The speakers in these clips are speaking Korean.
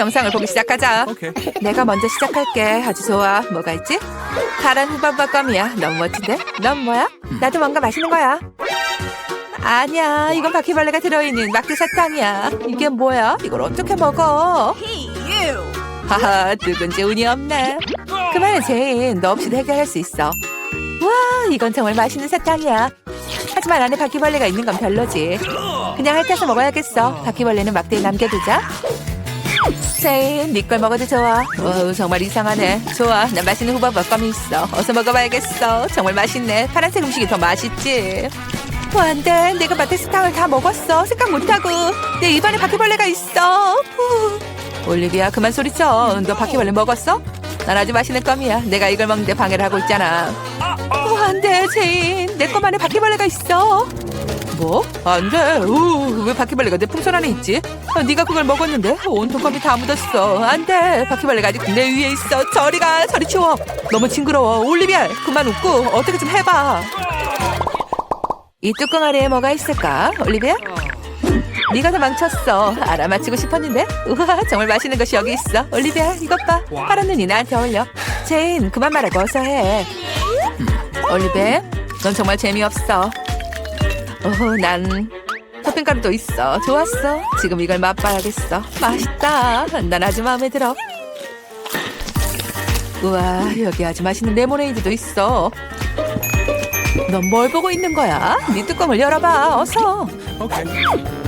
영상을 보기 시작하자. Okay. 내가 먼저 시작할게. 아주 좋아. 뭐가 있지? 파란 후바바 껌이야. 너무 멋진데? 넌 뭐야? 나도 뭔가 맛있는 거야. 아니야. 이건 바퀴벌레가 들어있는 낙지 사탕이야. 이게 뭐야? 이걸 어떻게 먹어? 하하, 누군지 운이 없네. 그만해, 제인. 너 없이도 해결할 수 있어. 와, 이건 정말 맛있는 사탕이야. 하지만 안에 바퀴벌레가 있는 건 별로지. 그냥 핥아서 먹어야겠어. 바퀴벌레는 막대에 남겨두자. 제인, 네걸 먹어도 좋아. 어우, 정말 이상하네. 좋아, 난 맛있는 후바바 껌이 있어. 어서 먹어봐야겠어. 정말 맛있네. 파란색 음식이 더 맛있지. 어, 안 돼. 내가 마테스탕을 다 먹었어. 생각 못하고. 내 입안에 바퀴벌레가 있어. 후. 올리비아, 그만 소리쳐. 너 바퀴벌레 먹었어? 난 아주 맛있는 껌이야. 내가 이걸 먹는데 방해를 하고 있잖아. 어, 안 돼, 제인. 내 껌 안에 바퀴벌레가 있어. 뭐? 안 돼. 우, 왜 바퀴벌레가 내 풍선 안에 있지? 아, 네가 그걸 먹었는데 온통 껌이 다 묻었어. 안 돼. 바퀴벌레가 아직 내 위에 있어. 저리 가. 저리 치워. 너무 징그러워. 올리비아, 그만 웃고 어떻게 좀 해봐. 이 뚜껑 아래에 뭐가 있을까? 올리비아? 네가 다 망쳤어. 알아맞히고 싶었는데. 우와, 정말 맛있는 것이 여기 있어. 올리비아, 이것 봐. 파란 눈이 나한테 어울려. 제인, 그만 말하고 어서 해. 올리비아, 넌 정말 재미없어. 어, 난 토핑가루도 있어. 좋았어. 지금 이걸 맛봐야겠어. 맛있다. 난 아주 마음에 들어. 우와, 여기 아주 맛있는 레모네이드도 있어. 넌 뭘 보고 있는 거야? 네 뚜껑을 열어봐. 어서. Okay.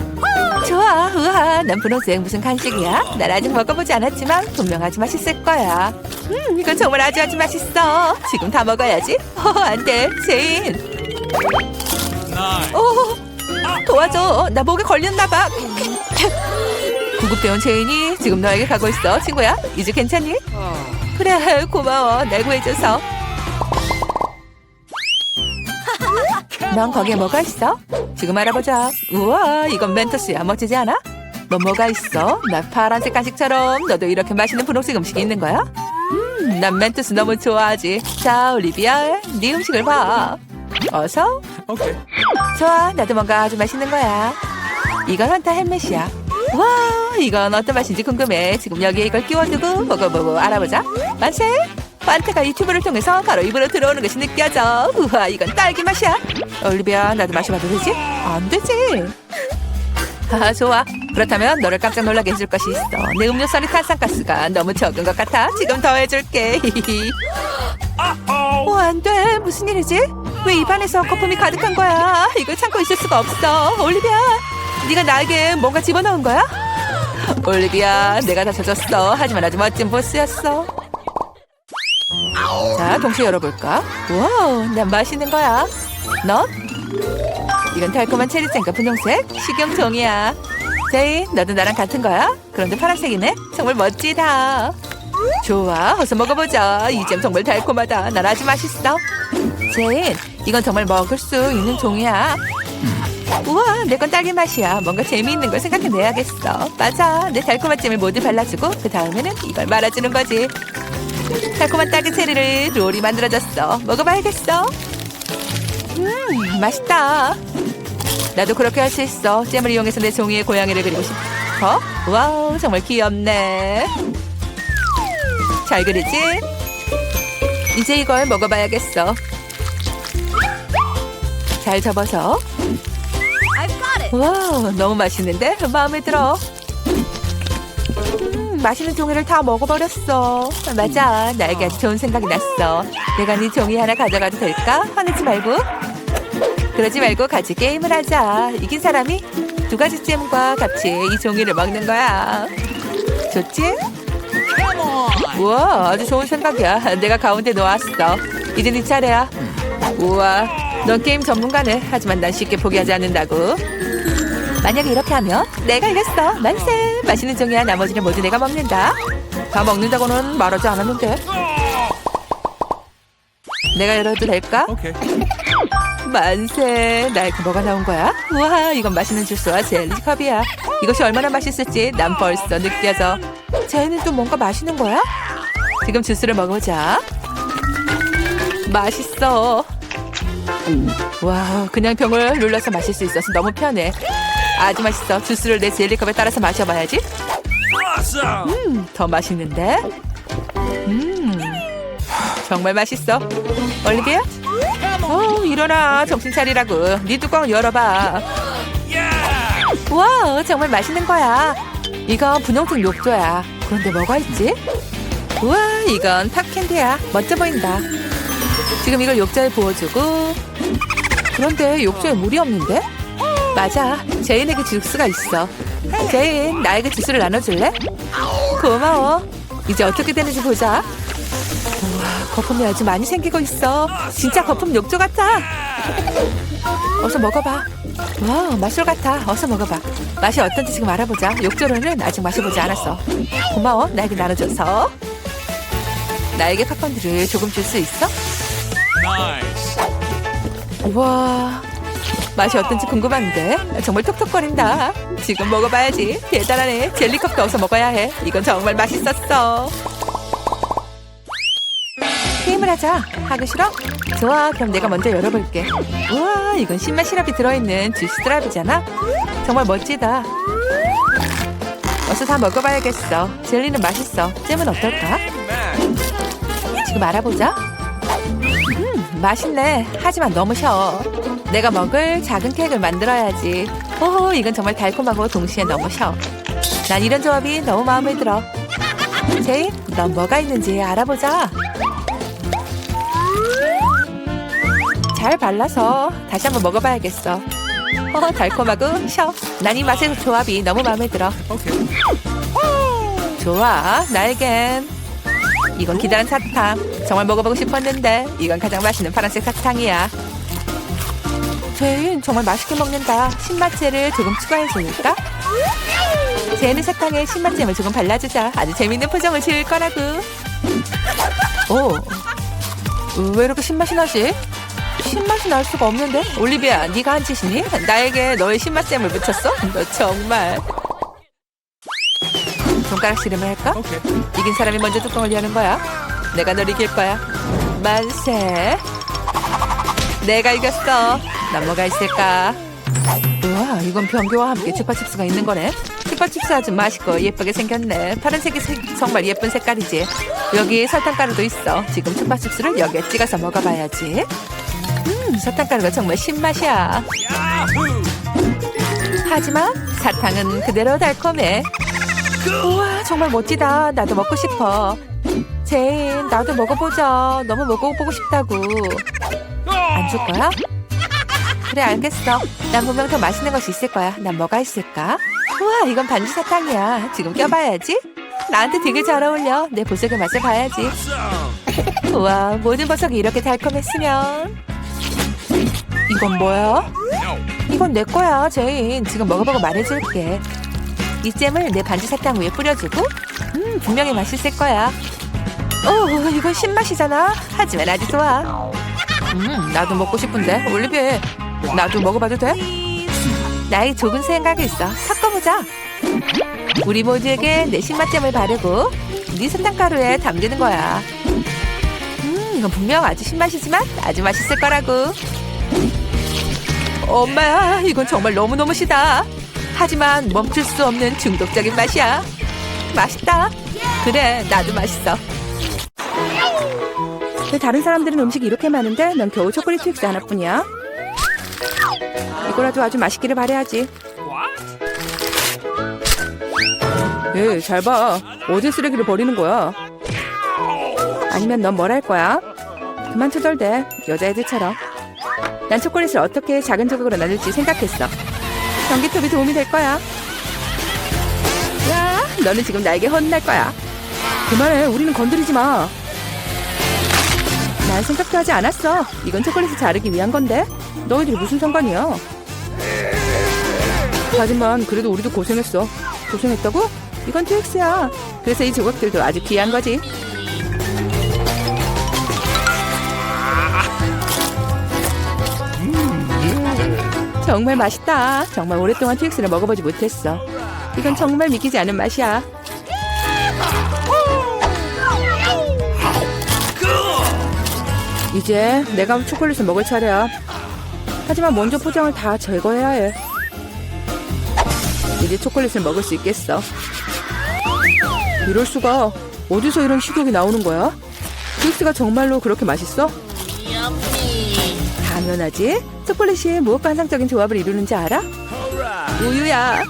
좋아. 우와, 난 분홍색 무슨 간식이야? 난 아직 먹어보지 않았지만 분명 아주 맛있을 거야. 음, 이건 정말 아주 아주 맛있어. 지금 다 먹어야지. 어, 안 돼. 제인. 오, 도와줘. 나 목에 걸렸나 봐. 구급대원 제인이 지금 너에게 가고 있어. 친구야, 이제 괜찮니? 그래, 고마워. 날 구해줘서. 넌 거기에 뭐가 있어? 지금 알아보자. 우와, 이건 멘토스야. 멋지지 않아? 넌 뭐가 있어? 나 파란색 간식처럼 너도 이렇게 맛있는 분홍색 음식이 있는 거야? 음, 난 멘토스 너무 좋아하지. 자, 올리비아, 네 음식을 봐. 어서 Okay. 좋아, 나도 뭔가 아주 맛있는 거야. 이건 환타 헬멧이야. 와, 이건 어떤 맛인지 궁금해. 지금 여기에 이걸 끼워두고 먹어보고 알아보자. 만세! 환타가 이 튜브를 통해서 바로 입으로 들어오는 것이 느껴져. 우와, 이건 딸기 맛이야. 올리비아, 나도 마셔봐도 되지? 안 되지. 아, 좋아. 그렇다면 너를 깜짝 놀라게 해줄 것이 있어. 내 음료수 안에 탄산가스가 너무 적은 것 같아. 지금 더 해줄게. 어, 안 돼. 무슨 일이지? 왜 입안에서 거품이 가득한 거야? 이걸 참고 있을 수가 없어. 올리비아, 네가 나에게 뭔가 집어넣은 거야? 올리비아, 내가 다 젖었어. 하지만 아주 멋진 보스였어. 자, 동시에 열어볼까? 와우, 난 맛있는 거야. 넌? 이건 달콤한 체리잼과 분홍색 식용종이야. 제인, 너도 나랑 같은 거야? 그런데 파란색이네? 정말 멋지다. 좋아, 어서 먹어보자. 이잼 정말 달콤하다. 난 아주 맛있어. 제인, 이건 정말 먹을 수 있는 종이야. 우와, 내 건 딸기 맛이야. 뭔가 재미있는 걸 생각해내야겠어. 맞아, 내 달콤한 잼을 모두 발라주고 그 다음에는 이걸 말아주는 거지. 달콤한 딸기 체리를 롤이 만들어졌어. 먹어봐야겠어. 음, 맛있다. 나도 그렇게 할 수 있어. 잼을 이용해서 내 종이에 고양이를 그리고 싶어. 와우, 정말 귀엽네. 잘 그리지? 이제 이걸 먹어봐야겠어. 잘 접어서. 와우, 너무 맛있는데? 마음에 들어. 음, 맛있는 종이를 다 먹어버렸어. 맞아, 나에게 아주 좋은 생각이 났어. 내가 네 종이 하나 가져가도 될까? 화내지 말고. 그러지 말고 같이 게임을 하자. 이긴 사람이 두 가지 잼과 같이 이 종이를 먹는 거야. 좋지? 우와, 아주 좋은 생각이야. 내가 가운데 놓았어. 이제 네 차례야. 우와, 넌 게임 전문가네. 하지만 난 쉽게 포기하지 않는다고. 만약에 이렇게 하면 내가 이겼어. 만세. 맛있는 종이야. 나머지는 모두 내가 먹는다. 다 먹는다고는 말하지 않았는데. 내가 열어도 될까? 만세. 나에게 뭐가 나온 거야? 우와, 이건 맛있는 주스와 젤리컵이야. 이것이 얼마나 맛있을지 난 벌써 느껴져. 쟤는 또 뭔가 맛있는 거야? 지금 주스를 먹어보자. 맛있어. 와, 그냥 병을 눌러서 마실 수 있어서 너무 편해. 아주 맛있어. 주스를 내 젤리컵에 따라서 마셔봐야지. 음, 더 맛있는데? 음, 정말 맛있어. 올리비아? 어, 일어나. 정신 차리라고. 네 뚜껑 열어봐. 와, 정말 맛있는 거야. 이건 분홍색 욕조야. 그런데 뭐가 있지? 우와, 이건 팝캔디야. 멋져 보인다. 지금 이걸 욕조에 부어주고. 그런데 욕조에 물이 없는데? 맞아. 제인에게 주스가 있어. 제인, 나에게 주스를 나눠줄래? 고마워. 이제 어떻게 되는지 보자. 우와, 거품이 아주 많이 생기고 있어. 진짜 거품 욕조 같아. 어서 먹어봐. 와, 맛술 같아. 어서 먹어봐. 맛이 어떤지 지금 알아보자. 욕조로는 아직 마셔보지 않았어. 고마워. 나에게 나눠줘서. 나에게 팝콘들을 조금 줄 수 있어? Nice. 우와. 맛이 어떤지 궁금한데 정말 톡톡거린다. 지금 먹어봐야지. 대단하네. 젤리컵도 어서 먹어야 해. 이건 정말 맛있었어. 게임을 하자. 하기 싫어? 좋아. 그럼 내가 먼저 열어볼게. 우와, 이건 신맛 시럽이 들어있는 주스 드랍이잖아. 정말 멋지다. 어서 다 먹어봐야겠어. 젤리는 맛있어. 잼은 어떨까? 지금 알아보자. 음, 맛있네. 하지만 너무 셔. 내가 먹을 작은 케이크를 만들어야지. 오, 이건 정말 달콤하고 동시에 너무 셔. 난 이런 조합이 너무 마음에 들어. 제인, 넌 뭐가 있는지 알아보자. 잘 발라서 다시 한번 먹어봐야겠어. 어, 달콤하고 셔. 난 이 맛의 조합이 너무 마음에 들어. 좋아, 나에겐. 이건 기다란 사탕. 정말 먹어보고 싶었는데 이건 가장 맛있는 파란색 사탕이야. 제인 정말 맛있게 먹는다. 신맛제를 조금 추가해줄까? 제인의 사탕에 신맛잼을 조금 발라주자. 아주 재밌는 표정을 지을 거라고. 오, 왜 이렇게 신맛이 나지? 신맛이 날 수가 없는데? 올리비아, 네가 한 짓이니? 나에게 너의 신맛잼을 묻혔어? 너 정말. 손가락 씨름을 할까? Okay. 이긴 사람이 먼저 뚜껑을 여는 거야. 내가 널 이길 거야. 만세. 내가 이겼어. 난 뭐가 있을까? 우와, 이건 변기와 함께 추파칩스가 있는 거네. 추파칩스 아주 맛있고 예쁘게 생겼네. 파란색이 색- 정말 예쁜 색깔이지. 여기 설탕가루도 있어. 지금 추파칩스를 여기에 찍어서 먹어봐야지. 음, 설탕가루가 정말 신맛이야. 하지만 사탕은 그대로 달콤해. 우와 정말 멋지다. 나도 먹고 싶어. 제인 나도 먹어보자. 너무 먹어보고 싶다고. 안 줄 거야? 그래 알겠어. 난 분명 더 맛있는 것이 있을 거야. 난 뭐가 있을까? 우와 이건 반지 사탕이야. 지금 껴봐야지. 나한테 되게 잘 어울려. 내 보석의 맛을 봐야지. 우와 모든 보석이 이렇게 달콤했으면. 이건 뭐야? 이건 내 거야, 제인. 지금 먹어보고 말해줄게. 이 잼을 내 반지 사탕 위에 뿌려주고, 음, 분명히 맛있을 거야. 오, 이건 신맛이잖아. 하지만 아주 좋아. 음, 나도 먹고 싶은데, 올리비에. 나도 먹어봐도 돼? 나의 좋은 생각이 있어. 섞어보자. 우리 모두에게 내 신맛잼을 바르고, 네 사탕가루에 담기는 거야. 음, 이건 분명 아주 신맛이지만 아주 맛있을 거라고. 엄마야, 이건 정말 너무너무 시다. 하지만 멈출 수 없는 중독적인 맛이야. 맛있다. 그래, 나도 맛있어. 왜 다른 사람들은 음식이 이렇게 많은데 넌 겨우 초콜릿 트윅스 하나뿐이야? 이거라도 아주 맛있기를 바래야지. 예, 잘 봐. 어디 쓰레기를 버리는 거야? 아니면 넌 뭘 할 거야? 그만 투덜대. 여자애들처럼. 난 초콜릿을 어떻게 작은 조각으로 나눌지 생각했어. 전기톱이 도움이 될 거야. 야, 너는 지금 나에게 혼날 거야. 그만해, 우리는 건드리지 마. 난 생각도 하지 않았어. 이건 초콜릿을 자르기 위한 건데. 너희들이 무슨 상관이야? 하지만 그래도 우리도 고생했어. 고생했다고? 이건 트윅스야. 그래서 이 조각들도 아주 귀한 거지. 정말 맛있다. 정말 오랫동안 트윅스를 먹어보지 못했어. 이건 정말 믿기지 않은 맛이야. 이제 내가 초콜릿을 먹을 차례야. 하지만 먼저 포장을 다 제거해야 해. 이제 초콜릿을 먹을 수 있겠어. 이럴 수가 어디서 이런 식욕이 나오는 거야? 킥스가 정말로 그렇게 맛있어? 당연하지. 초콜릿이 무엇과 환상적인 조합을 이루는지 알아? 우유야.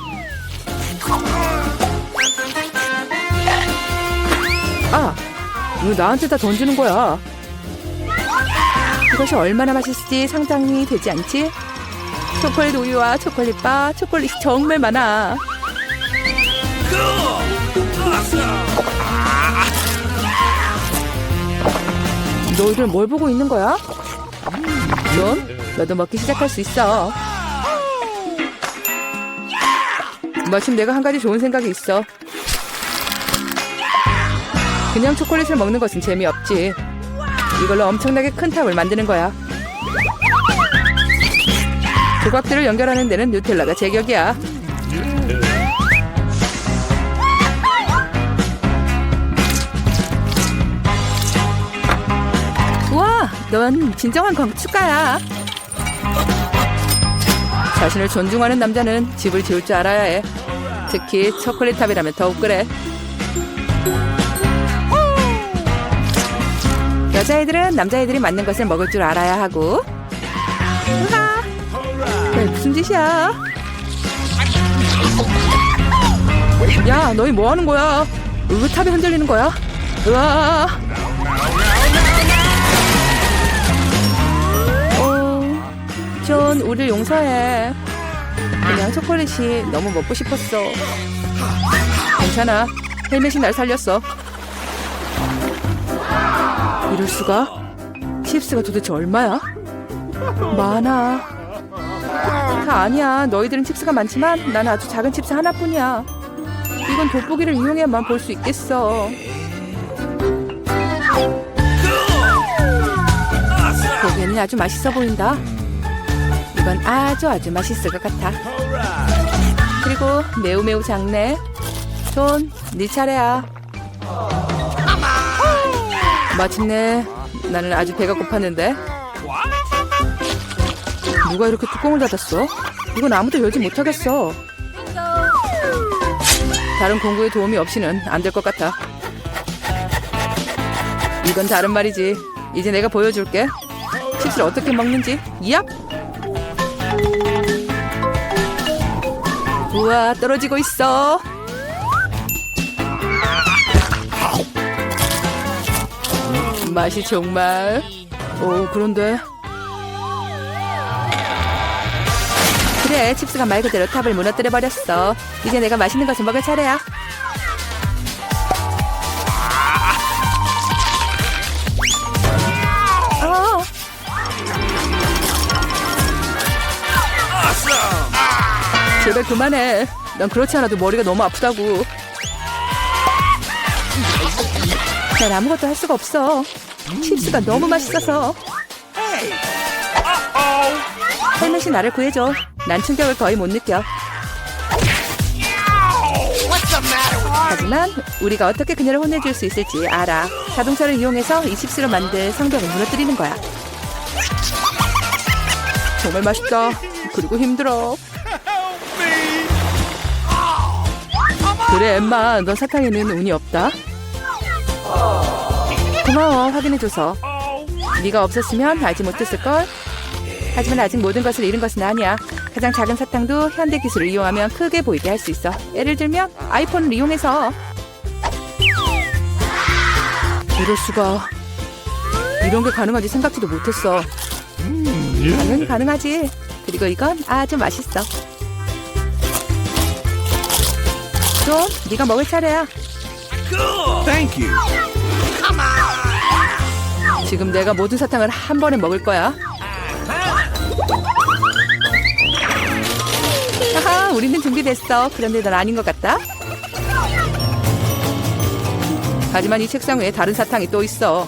아, 왜 나한테 다 던지는 거야? 이것이 얼마나 맛있을지 상상이 되지 않지? 초콜릿 우유와 초콜릿 바, 초콜릿이 정말 많아. 너희들 뭘 보고 있는 거야? 넌 너도 먹기 시작할 수 있어. 마침 내가 한 가지 좋은 생각이 있어. 그냥 초콜릿을 먹는 것은 재미없지. 이걸로 엄청나게 큰 탑을 만드는 거야. 조각들을 연결하는 데는 누텔라가 제격이야. 우와, 넌 진정한 건축가야. 자신을 존중하는 남자는 집을 지을 줄 알아야 해. 특히 초콜릿 탑이라면 더욱 그래. 여자애들은 남자애들이 맞는 것을 먹을 줄 알아야 하고. 우하! 네, 무슨 짓이야? 야, 너희 뭐 하는 거야? 왜 탑이 흔들리는 거야? 우와! 어, 존, 우리를 용서해. 그냥 초콜릿이 너무 먹고 싶었어. 괜찮아. 헬멧이 날 살렸어. 이럴 수가? 칩스가 도대체 얼마야? 많아. 다 아니야. 너희들은 칩스가 많지만 나는 아주 작은 칩스 하나뿐이야. 이건 돋보기를 이용해야만 볼 수 있겠어. 보기에는 아주 맛있어 보인다. 이건 아주 아주 맛있을 것 같아. 그리고 매우 매우 작네. 존, 네 차례야. 마침내 나는 아주 배가 고팠는데 누가 이렇게 뚜껑을 닫았어? 이건 아무도 열지 못하겠어. 다른 공구의 도움이 없이는 안 될 것 같아. 이건 다른 말이지. 이제 내가 보여줄게. 칩스를 어떻게 먹는지. 얍! 우와, 떨어지고 있어. 맛이 정말. 오, 그런데. 그래, 칩스가 말 그대로 탑을 무너뜨려 버렸어. 이제 내가 맛있는 것을 먹을 차례야. 어. 제발 그만해. 난 그렇지 않아도 머리가 너무 아프다고. 난 아무것도 할 수가 없어. 칩스가 너무 맛있어서. 헬멧이 나를 구해줘. 난 충격을 거의 못 느껴. 하지만 우리가 어떻게 그녀를 혼내줄 수 있을지 알아. 자동차를 이용해서 이 칩스로 만든 성벽을 무너뜨리는 거야. 정말 맛있다. 그리고 힘들어. 그래 엠마, 너 사탕에는 운이 없다. 고마워 확인해줘서. 네가 없었으면 알지 못했을걸. 하지만 아직 모든 것을 잃은 것은 아니야. 가장 작은 사탕도 현대 기술을 이용하면 크게 보이게 할 수 있어. 예를 들면 아이폰을 이용해서. 이럴 수가. 이런 게 가능하지 생각지도 못했어. 당연히 가능하지. 그리고 이건 아주 맛있어. 좀 네가 먹을 차례야. Thank you. 지금 내가 모든 사탕을 한 번에 먹을 거야. 하하, 우리는 준비됐어. 그런데 넌 아닌 것 같다. 하지만 이 책상 위에 다른 사탕이 또 있어.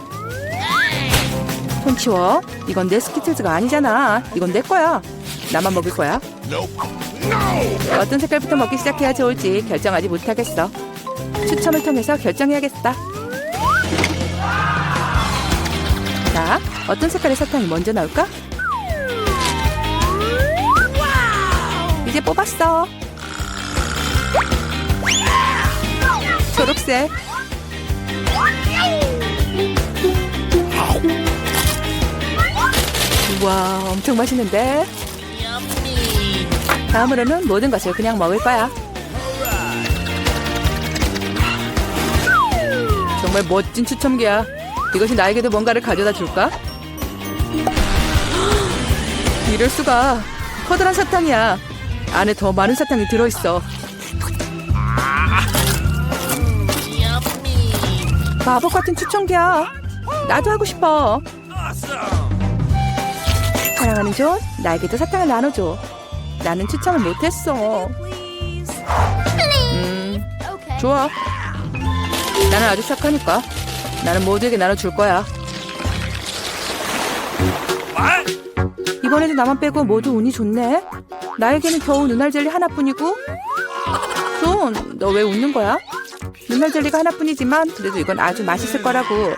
손 치워. 이건 내 스키틀즈가 아니잖아. 이건 내 거야. 나만 먹을 거야. 어떤 색깔부터 먹기 시작해야 좋을지 결정하지 못하겠어. 추첨을 통해서 결정해야겠다. 자, 어떤 색깔의 사탕이 먼저 나올까? 이제 뽑았어. 초록색. 우와, 엄청 맛있는데? 다음으로는 모든 것을 그냥 먹을 거야. 정말 멋진 추첨기야. 이것이 나에게도 뭔가를 가져다 줄까? 이럴 수가. 커다란 사탕이야. 안에 더 많은 사탕이 들어있어. 마법 같은 추첨기야. 나도 하고 싶어. 사랑하는 존, 나에게도 사탕을 나눠줘. 나는 추첨을 못했어. 음, 좋아. 나는 아주 착하니까. 나는 모두에게 나눠줄 거야. 이번에도 나만 빼고 모두 운이 좋네. 나에게는 겨우 눈알 젤리 하나뿐이고. 존, 너 왜 웃는 거야? 눈알 젤리가 하나뿐이지만 그래도 이건 아주 맛있을 거라고.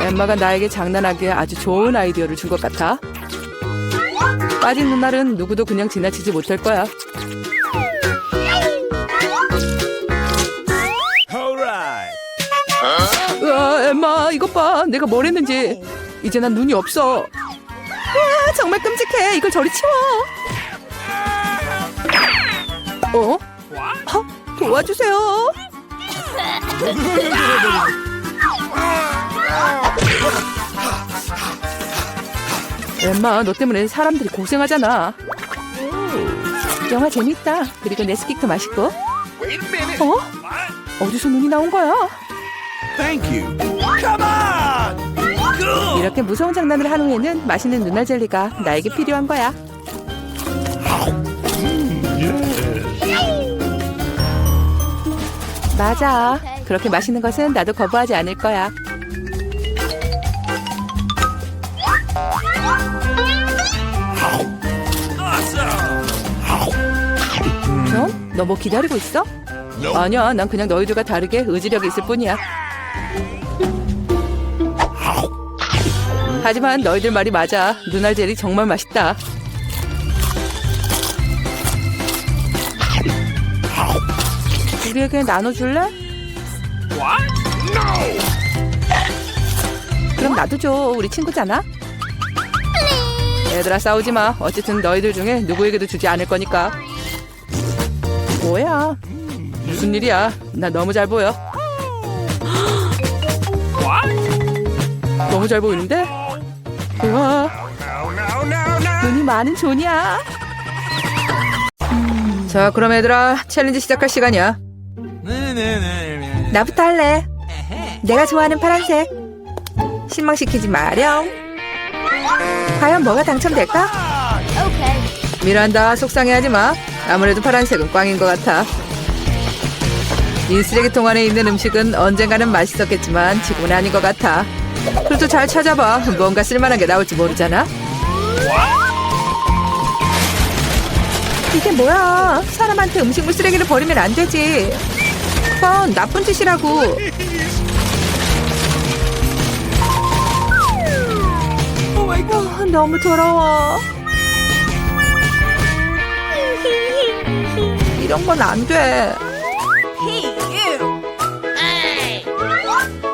엠마가 나에게 장난하기에 아주 좋은 아이디어를 준 것 같아. 빠진 눈알은 누구도 그냥 지나치지 못할 거야. 이것 봐. 내가 뭘 했는지. 이제 난 눈이 없어. 와, 정말 끔찍해. 이걸 저리 치워. 어? 어? 도와주세요. 엠마, 너 때문에 사람들이 고생하잖아. 영화 재밌다. 그리고 네스킥도 맛있고. 어? 어디서 눈이 나온 거야? Thank you. 이렇게 무서운 장난을 한 후에는 맛있는 눈알 젤리가 나에게 필요한 거야. 맞아. 그렇게 맛있는 것은 나도 거부하지 않을 거야. Awesome. 존? 너뭐 기다리고 있어? 아니야. 난 그냥 너희들과 다르게 의지력이 있을 뿐이야. 하지만 너희들 말이 맞아. 눈알 젤리 정말 맛있다. 우리에게 나눠줄래? What? No. 그럼 나도 줘. 우리 친구잖아. 얘들아 싸우지 마. 어쨌든 너희들 중에 누구에게도 주지 않을 거니까. 뭐야? 무슨 일이야? 나 너무 잘 보여. 너무 잘 보이는데? 우와. 눈이 많은 존이야. 자, 그럼 얘들아, 챌린지 시작할 시간이야. 나부터 할래. 내가 좋아하는 파란색. 실망시키지 마렴. 과연 뭐가 당첨될까? 미란다, 속상해하지 마. 아무래도 파란색은 꽝인 것 같아. 이 쓰레기통 안에 있는 음식은 언젠가는 맛있었겠지만 지금은 아닌 것 같아. 그래도 잘 찾아봐. 뭔가 쓸만한 게 나올지 모르잖아. 이게 뭐야? 사람한테 음식물 쓰레기를 버리면 안 되지. 그건 나쁜 짓이라고. 어, 너무 더러워. 이런 건 안 돼.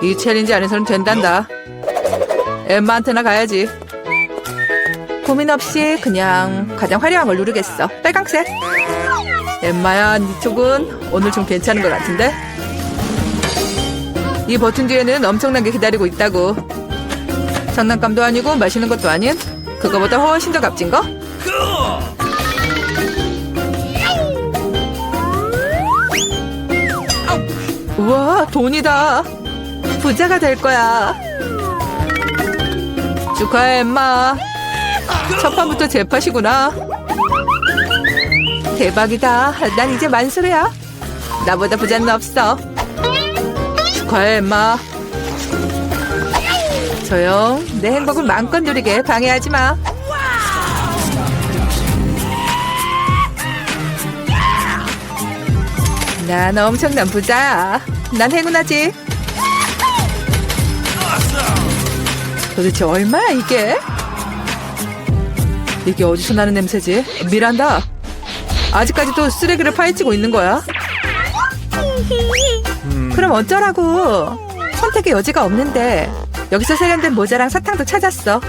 이 챌린지 안에서는 된단다. 엠마한테나 가야지. 고민 없이 그냥 가장 화려한 걸 누르겠어. 빨강색. 엠마야, 네 쪽은 오늘 좀 괜찮은 것 같은데? 이 버튼 뒤에는 엄청난 게 기다리고 있다고. 장난감도 아니고 마시는 것도 아닌 그거보다 훨씬 더 값진 거? 우와, 돈이다. 부자가 될 거야. 축하해, 엠마. 첫 판부터 제팟이구나. 대박이다. 난 이제 만수르야. 나보다 부자는 없어. 축하해, 엠마. 조용. 내 행복을 마음껏 누리게 방해하지 마. 난 엄청난 부자야. 난 행운하지. 도대체 얼마야 이게? 이게 어디서 나는 냄새지? 미란다. 아직까지도 쓰레기를 파헤치고 있는 거야? 그럼 어쩌라고? 선택의 여지가 없는데 여기서 세련된 모자랑 사탕도 찾았어.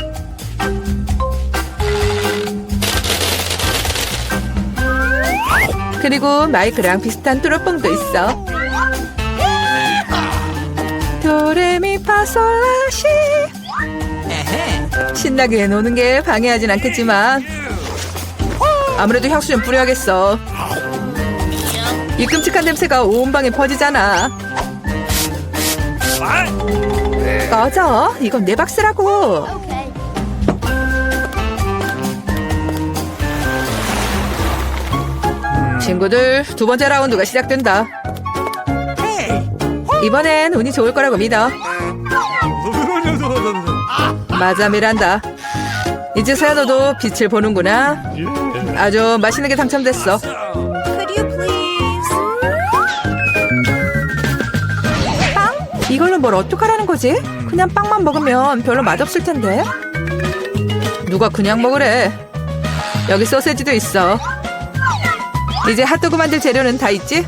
그리고 마이크랑 비슷한 뚜러뽕도 있어. 도레미파솔라시 신나게 노는 게 방해하진 않겠지만 아무래도 향수 좀 뿌려야겠어. 이 끔찍한 냄새가 온 방에 퍼지잖아. 꺼져. 이건 내 박스라고. 친구들, 두 번째 라운드가 시작된다. 이번엔 운이 좋을 거라고 믿어. 맞아, 미란다. 이제서야 너도 빛을 보는구나. 아주 맛있는 게 당첨됐어. 빵? 이걸로 뭘 어떡하라는 거지? 그냥 빵만 먹으면 별로 맛없을 텐데. 누가 그냥 먹으래? 여기 소세지도 있어. 이제 핫도그 만들 재료는 다 있지?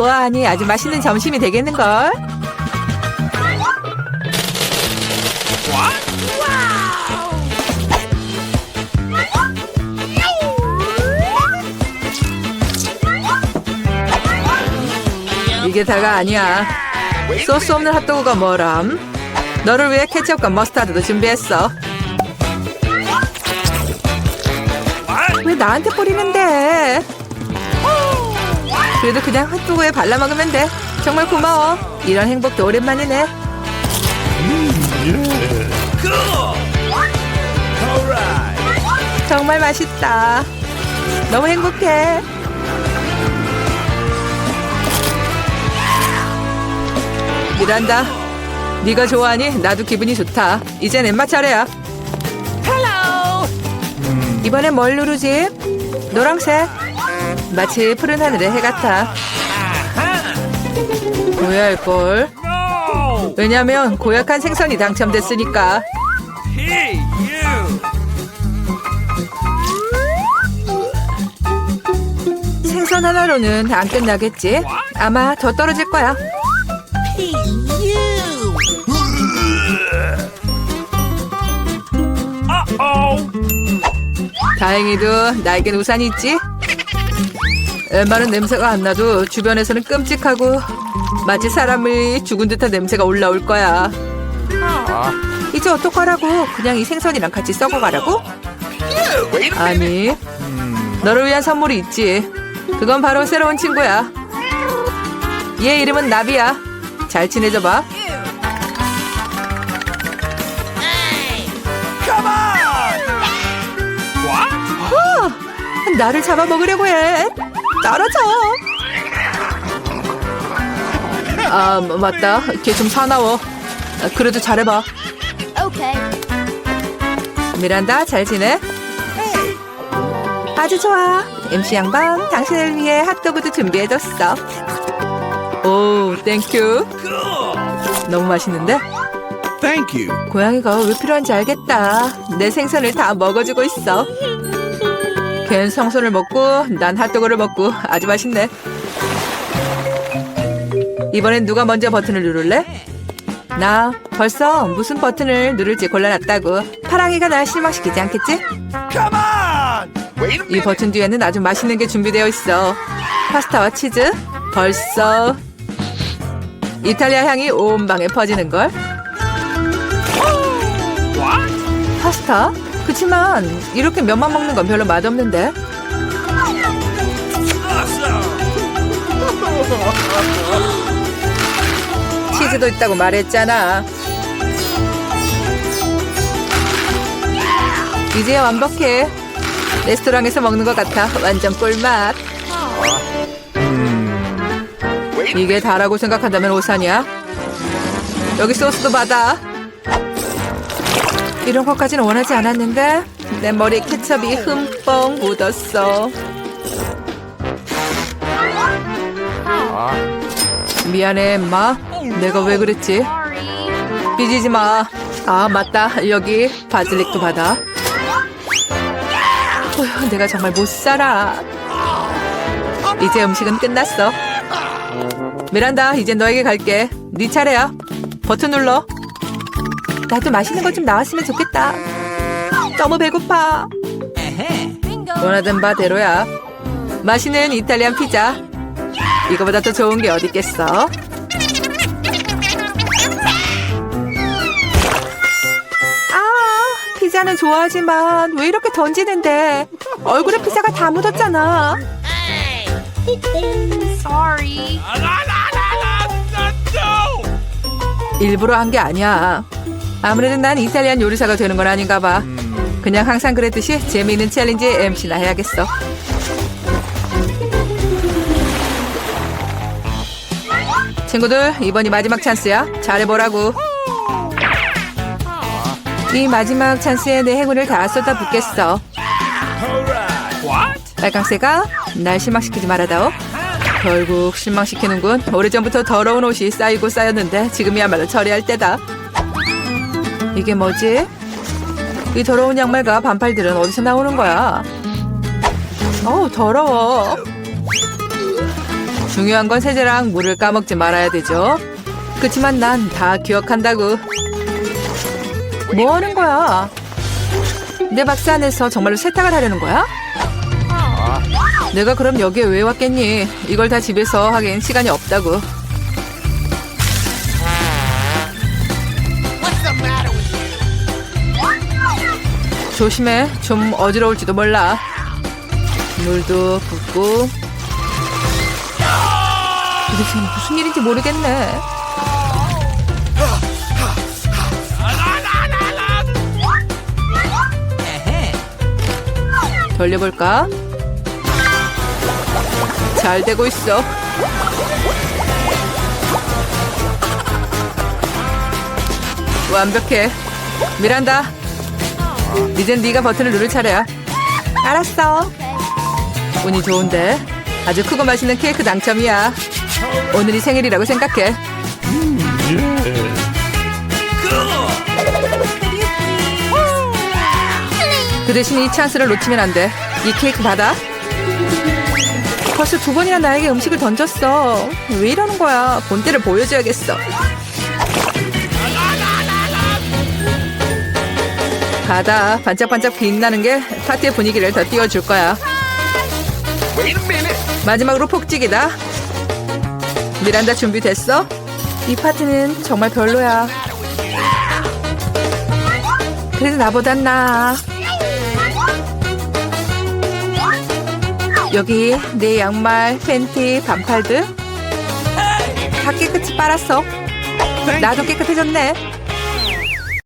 우와, 보아하니 아주 맛있는 점심이 되겠는걸? 이게 다가 아니야. 소스 없는 핫도그가 뭐람? 너를 위해 케첩과 머스타드도 준비했어. 왜 나한테 뿌리는데? 그래도 그냥 핫도그에 발라 먹으면 돼. 정말 고마워. 이런 행복도 오랜만이네. 정말 맛있다. 너무 행복해. 미란다. 네가 좋아하니 나도 기분이 좋다. 이젠 엠마 차례야. 이번엔 뭘 누르지? 노랑색. 마치 푸른 하늘의 해 같아. 고야할걸. 왜냐면 고약한 생선이 당첨됐으니까. 생선 하나로는 안 끝나겠지? 아마 더 떨어질 거야. 다행히도 나에겐 우산이 있지? 웬만한 냄새가 안 나도 주변에서는 끔찍하고 마치 사람이 죽은 듯한 냄새가 올라올 거야. 이제 어떡하라고? 그냥 이 생선이랑 같이 썩어가라고? 아니, 너를 위한 선물이 있지. 그건 바로 새로운 친구야. 얘 이름은 나비야. 잘 지내줘봐. On! What? 나를 잡아먹으려고 해. 떨어져. 아, 뭐, 맞다. 걔 좀 사나워. 아, 그래도 잘해봐. Okay. 미란다, 잘 지내? 아주 좋아. MC 양반, 당신을 위해 핫도그도 준비해뒀어. 오, 땡큐. 너무 맛있는데? Thank you. 고양이가 왜 필요한지 알겠다. 내 생선을 다 먹어주고 있어. 걘 성선을 먹고 난 핫도그를 먹고 아주 맛있네. 이번엔 누가 먼저 버튼을 누를래? 나 벌써 무슨 버튼을 누를지 골라놨다고. 파랑이가 날 실망시키지 않겠지? 이 버튼 뒤에는 아주 맛있는 게 준비되어 있어. 파스타와 치즈. 벌써 이탈리아 향이 온 방에 퍼지는 걸. What? 파스타? 그치만 이렇게 면만 먹는 건 별로 맛없는데. 치즈도 있다고 말했잖아. 이제야 완벽해. 레스토랑에서 먹는 것 같아. 완전 꿀맛. 이게 다라고 생각한다면 오산이야. 여기 소스도 받아. 이런 것까지는 원하지 않았는데 내 머리에 케첩이 흠뻑 묻었어. 미안해, 엠마. 내가 왜 그랬지? 삐지지 마. 아, 맞다. 여기 바질릭도 받아. 어휴, 내가 정말 못 살아. 이제 음식은 끝났어. 미란다, 이제 너에게 갈게. 네 차례야. 버튼 눌러. 나도 맛있는 것좀 나왔으면 좋겠다. 너무 배고파. 원하던 바대로야. 맛있는 이탈리안 피자. 이거보다 더 좋은 게 어디 있겠어? 아, 피자는 좋아하지만 왜 이렇게 던지는데? 얼굴에 피자가 다 묻었잖아. Sorry. 일부러 한 게 아니야. 아무래도 난 이탈리안 요리사가 되는 건 아닌가 봐. 그냥 항상 그랬듯이 재미있는 챌린지의 MC나 해야겠어. 친구들, 이번이 마지막 찬스야. 잘해보라고. 이 마지막 찬스에 내 행운을 다 쏟아 붓겠어. What? 빨강새가 날 실망시키지 말아다오. 결국 실망시키는군. 오래전부터 더러운 옷이 쌓이고 쌓였는데 지금이야말로 처리할 때다. 이게 뭐지? 이 더러운 양말과 반팔들은 어디서 나오는 거야? 어우 더러워. 중요한 건 세제랑 물을 까먹지 말아야 되죠. 그치만 난 다 기억한다고. 뭐 하는 거야? 내 박스 안에서 정말로 세탁을 하려는 거야? 내가 그럼 여기에 왜 왔겠니? 이걸 다 집에서 하긴 시간이 없다고. 조심해. 좀 어지러울지도 몰라. 물도 붓고. 지금 무슨 일인지 모르겠네. 돌려볼까? 잘 되고 있어. 완벽해. 미란다. 이젠 네가 버튼을 누를 차례야. 알았어. 운이 좋은데. 아주 크고 맛있는 케이크 당첨이야. 오늘이 생일이라고 생각해. 그 대신 이 찬스를 놓치면 안 돼. 이 케이크 받아. 벌써 두 번이나 나에게 음식을 던졌어. 왜 이러는 거야? 본때를 보여줘야겠어. 받아. 반짝반짝 빛나는 게 파티의 분위기를 더 띄워줄 거야. 마지막으로 폭죽이다. 미란다 준비됐어? 이 파티는 정말 별로야. 그래도 나보단 나아. 여기 내 양말, 팬티, 반팔 등다 깨끗이 빨았어. 나도 깨끗해졌네.